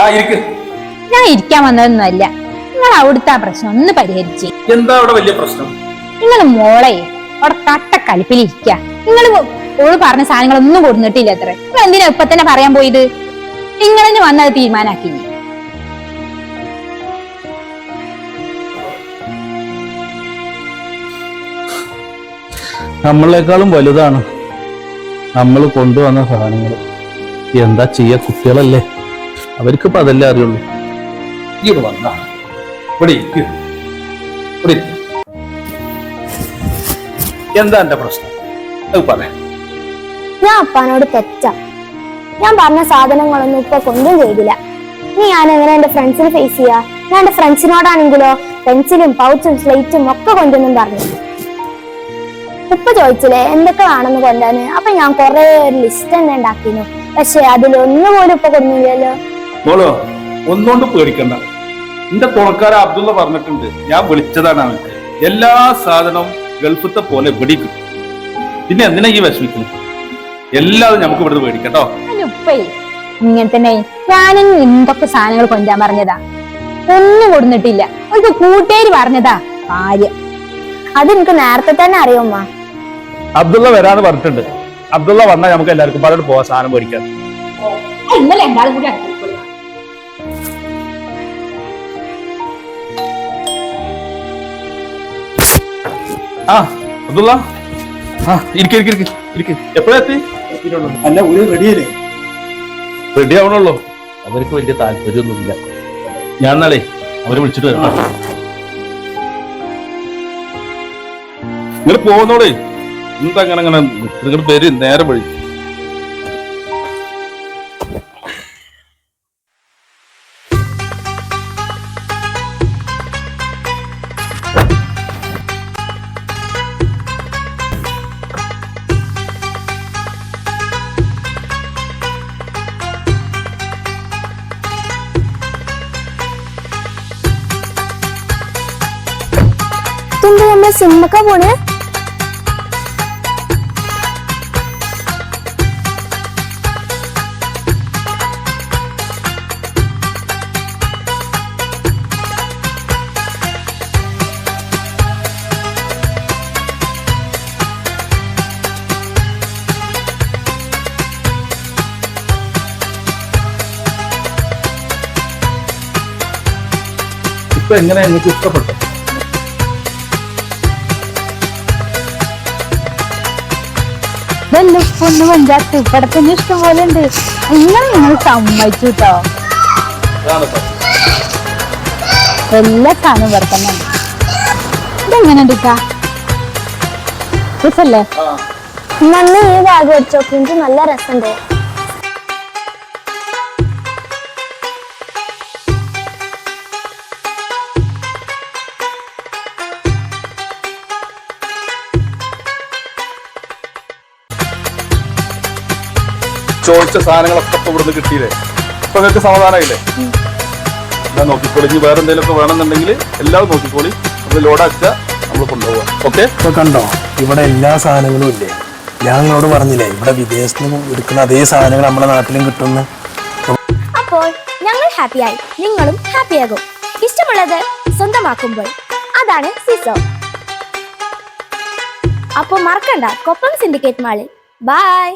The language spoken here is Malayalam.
ആ ഇരിക്ക്. ഞാൻ ഇരിക്കാൻ വന്നതൊന്നുമല്ല. നിങ്ങൾ അവിടുത്തെ ആ പ്രശ്നം ഒന്ന് പരിഹരിച്ച്. എന്താ അവിടെ വലിയ പ്രശ്നം? നിങ്ങൾ മോളെ അവിടെ കട്ട കലിപ്പിലിരിക്ക നിങ്ങൾ ഓൾ പറഞ്ഞ സാധനങ്ങളൊന്നും കൊടുത്തിട്ടില്ല അത്ര. നിങ്ങൾ എന്തിനാ ഇപ്പൊ തന്നെ പറയാൻ പോയത്? നിങ്ങളെന്നെ വന്നത് തീരുമാനാക്കി. നമ്മളെക്കാളും വലുതാണ്. നമ്മൾ കൊണ്ടുവന്ന സാധനങ്ങൾ. എന്താ ചെയ്യ കുട്ടികളല്ലേ? അവർക്കിപ്പോ അതല്ലേ അറിയുള്ളൂ. ഇവിടെ വന്നാ ഇവിടെ. ഇവിടെ എന്താ എന്റെ പ്രശ്നം? അത് പറയാം. ഞാൻ അപ്പാനോട് തെറ്റാ. ഞാൻ പറഞ്ഞ സാധനങ്ങളൊന്നും ഇപ്പൊ കൊണ്ടും ചെയ്തില്ല. ഇനി ഞാൻ എങ്ങനെ എന്റെ ഫ്രണ്ട്സിനെ ഫേസ് ചെയ്യാ? ഞാൻ എന്റെ ഫ്രണ്ട്സിനോടാണെങ്കിലോ പെൻസിലും പൗച്ചും സ്ലേറ്റും ഒക്കെ കൊണ്ടുവന്നും പറഞ്ഞു ഉപ്പ ചോദിച്ചില്ലേ എന്തൊക്കെ വേണമെന്ന് കൊണ്ടുവന്ന്. അപ്പൊ ഞാൻ കൊറേ ഒരു ലിസ്റ്റ് തന്നെ ഉണ്ടാക്കിയിരുന്നു പക്ഷെ അതിലൊന്നും പോലും ഇപ്പൊ കൊടുന്നില്ലല്ലോ. മോളോ ഒന്നുകൊണ്ട് പേടിക്കണ്ട എന്റെ തുണക്കാര അബ്ദുള്ള പറഞ്ഞിട്ടുണ്ട് ഞാൻ വിളിച്ചതാണ് അവർക്ക് എല്ലാ സാധനവും ഗൾഫത്തെ പോലെ പിടിക്കും പിന്നെ എന്തിനാ ഈ വിഷമിക്കുന്നത് എല്ലാതും നമുക്ക് ഇവിടുന്ന് പേടിക്കട്ടോ ഉപ്പേ ഇങ്ങനെ തന്നെ ഞാനും എന്തൊക്കെ സാധനങ്ങൾ കൊണ്ടാൻ പറഞ്ഞതാ? ഒന്നും കൊടുന്നിട്ടില്ല. ഒരു കൂട്ടുകാരി പറഞ്ഞതാ കാര്യം. അത് എനിക്ക് നേരത്തെ തന്നെ അറിയുമ്മ അബ്ദുള്ള വരാന്ന് പറഞ്ഞിട്ടുണ്ട്. അബ്ദുള്ള വന്നാൽ നമുക്ക് എല്ലാവർക്കും പറഞ്ഞു പോവാ സാധനം മേടിക്കാൻ. ഇന്നലെ രണ്ടാളും കൂടി ആ അബ്ദുള്ള? ആ ഇരിക്ക ഇരിക്ക ഇരിക്ക ഇരിക്ക. എപ്പോഴാ അല്ല ഒരു റെഡിയല്ലേ? റെഡി ആവണല്ലോ അവർക്ക് വലിയ താല്പര്യമൊന്നുമില്ല. ഞാൻ നാളെ അവരെ വിളിച്ചിട്ട് വരാം. നിങ്ങൾ പോകുന്നോളേ എന്താ അങ്ങനെ അങ്ങനെ നിങ്ങളുടെ പേര് നേരെ വഴി? സിമ്മക്ക പോണ്? ഇപ്പൊ എങ്ങനെ എനിക്ക് ഇഷ്ടപ്പെട്ടു? ഇതല്ലേ പൊന്നു പഞ്ചായത്ത് ഇവിടെ തന്നെ ഇഷ്ടം പോലെ ഉണ്ട്. നിങ്ങൾ നിങ്ങൾ സമ്മതിച്ചു കേട്ടോ എല്ലാ ഇവിടെ തന്നെ ഇതെങ്ങനെ രസല്ലേ? ഈ വെച്ചോക്ക് നല്ല രസമുണ്ട്. ചോദിച്ച സാധനങ്ങളൊക്കെ ഇപ്പൊ ഇവിടുന്ന് കിട്ടിയില്ലേ? ഇപ്പൊ നിങ്ങൾക്ക് സമാധാനമായില്ലേ? ഞാൻ നോക്കിക്കോളി. ഇനി വേറെ എന്തെങ്കിലുമൊക്കെ വേണമെന്നുണ്ടെങ്കിൽ എല്ലാം നോക്കിക്കോളി. അത് ലോഡാക്കുക നമ്മൾ കൊണ്ടുപോകാം ഓക്കെ ഇപ്പൊ കണ്ടോ? ഇവിടെ എല്ലാ സാധനങ്ങളും ഇല്ലേ? ഞാൻ നിങ്ങളോട് പറഞ്ഞില്ലേ ഇവിടെ വിദേശത്ത് നിന്ന് എടുക്കുന്ന അതേ സാധനങ്ങൾ നമ്മുടെ നാട്ടിലും കിട്ടുന്നു. അപ്പോൾ ഞങ്ങൾ ഹാപ്പിയായി. നിങ്ങളും ഹാപ്പിയാകും. ഇഷ്ടമുള്ളത് സ്വന്തമാക്കുമ്പോൾ. അതാണ് സിസോ. അപ്പോൾ മറക്കണ്ട കൊപ്പം സിൻഡിക്കേറ്റ് മാളിൽ. ബൈ